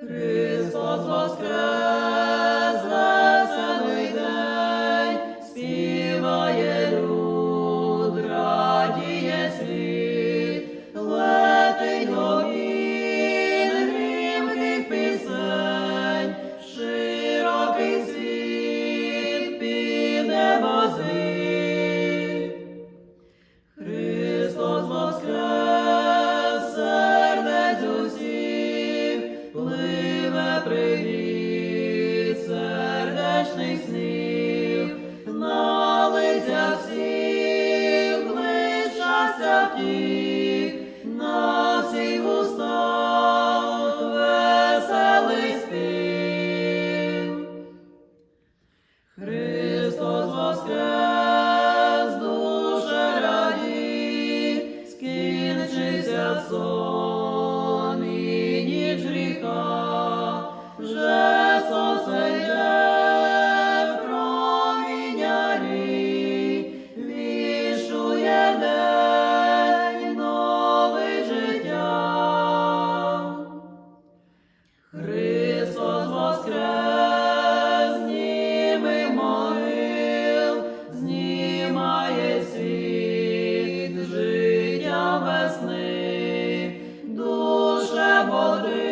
Христос воскрес! aqui. Христос воскрес, зніми могил, знімає світ, життя весни, душе води.